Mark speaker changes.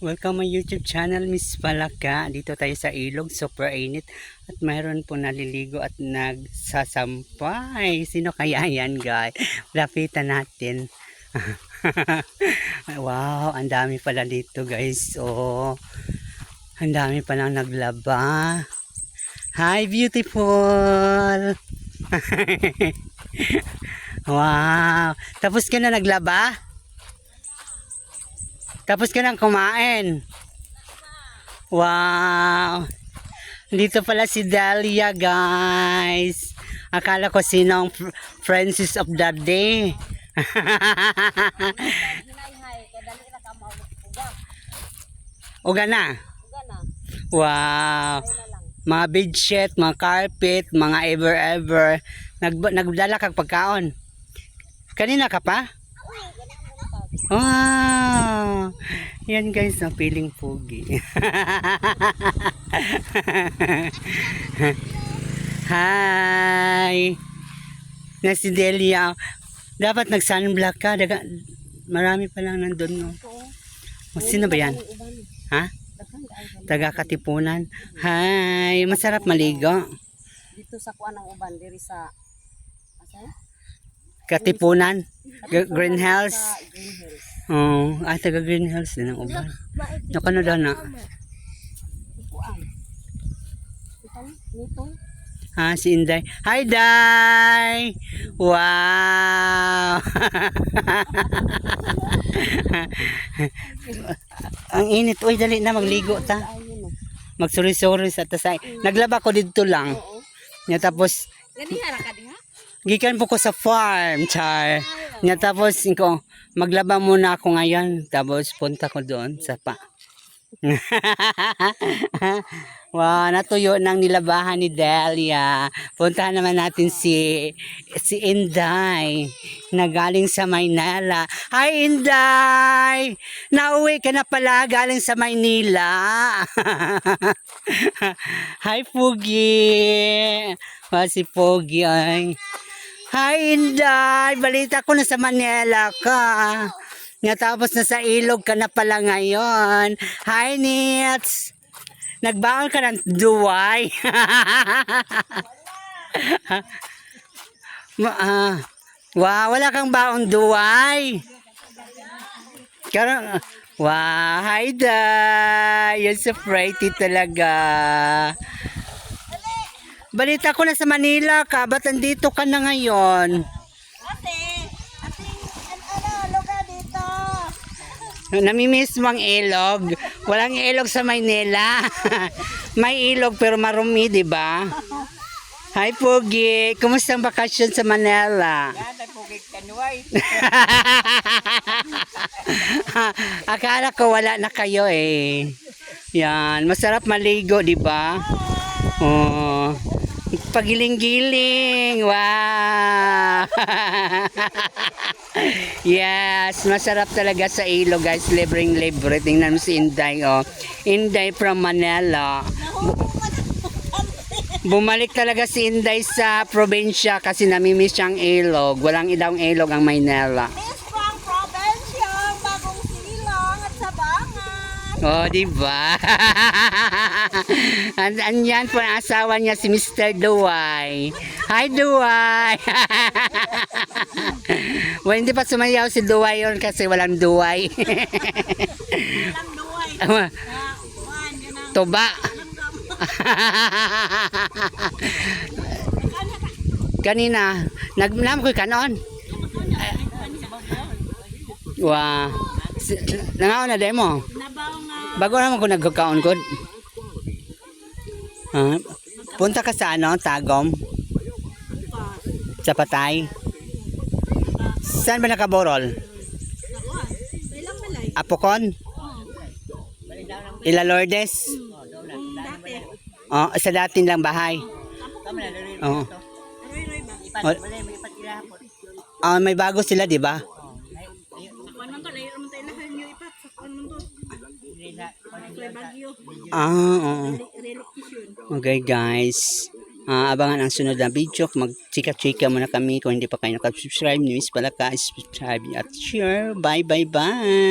Speaker 1: Welcome my YouTube channel, Miss Palaka. Dito tayo sa ilog, super init. At mayroon po naliligo at nagsasampay. Sino kaya yan, guys? Lapitan natin. wow, ang dami pala dito, guys. Oh, ang dami palang naglaba. Hi, beautiful! wow! Tapos ka na naglaba? Tapos ka nang kumain. Wow! Dito pala si Dahlia, guys. Akala ko sino ang fr- Francis of the day.
Speaker 2: Uga.
Speaker 1: Na. Wow! Mga bedsheet, mga carpet, mga ever-ever. Nag nagdala kag pagkaon. Kanina ka pa?
Speaker 2: Uy, gani ang buntag.
Speaker 1: Wow! Yan guys, na feeling pogi. Hi! Na si Delia. Dapat nag-sunblock ka. Daga, marami pa lang nandun. No? O, sino ba yan? Ha? Taga Katipunan. Hi! Masarap maligo.
Speaker 2: Dito sa kuan ng uban, diri sa?
Speaker 1: Katipunan. Green Hills. Oh, ah, taga Green Hills din ang uban. Nakano daw na. Ah, si Inday. Hi, Day! Wow! Ang init. Uy, dali na magligo ta. Magsuri-suri sa tasay. Naglaba ko dito lang. Nya tapos,
Speaker 2: Gani hara ka diha?
Speaker 1: Gikan po ko sa farm, char. Nya tapos, ko, maglaba muna ako ngayon. Tapos, punta ko doon sa pa. wow, natuyo ng nilabahan ni Delia. Puntahan naman natin si si Inday na galing sa Maynila. Hi Inday! Nauwi ka na pala galing sa Maynila. Hi Pugi! Wow, si Pogi ay. Hi Inday! Balita ko na sa Manila ka. Nga tapos na sa ilog ka na pala ngayon. Hi Nits! Nagbaon ka ng duway. Ma, ah, wow, wala kang baong duway. Karon, wow, hi da. You're so pretty talaga. Balita ko na sa Manila ka, ba't andito ka na ngayon?
Speaker 2: Ate, ate, ano, luga dito.
Speaker 1: Namimiss mo ang ilog. Walang ilog sa Maynila. May ilog pero marumi, di ba? Hi, Pogi. Kumusta ang bakasyon sa Manila?
Speaker 2: Kay Kanway.
Speaker 1: Akala ko wala na kayo eh. Yan, masarap maligo, di ba? Oh. Pagiling-giling. Wow. yes, masarap talaga sa ilog, guys. Libreng libre. Tingnan mo si Inday, oh. Inday from Manila. Bu- Bumalik talaga si Inday sa probinsya kasi namimiss siyang ilog. Walang idang ilog ang Maynila. Oh, di ba? An andyan po ang asawa niya si Mr. Duway. Hi, Duway! well, hindi pa sumayaw si Duway yun kasi walang Duway.
Speaker 2: Lang duway.
Speaker 1: Ah,
Speaker 2: Ah, ang
Speaker 1: Tuba. Kanina, nagnam ko kanon. Wow. Nangaw na demo. Bago naman ko nagkakaon ko. Ha? Punta ka sa ano, Tagom? Sa Patay? Saan ba nakaborol? Apokon? Ila Lourdes? Oh, sa dating lang bahay. Oh, ah, may bago sila, di ba? Ah, oo. Okay, guys. Ah, abangan ang sunod na video. Mag-chika-chika muna kami kung hindi pa kayo nakasubscribe. News pala ka, subscribe at share. Bye, bye, bye.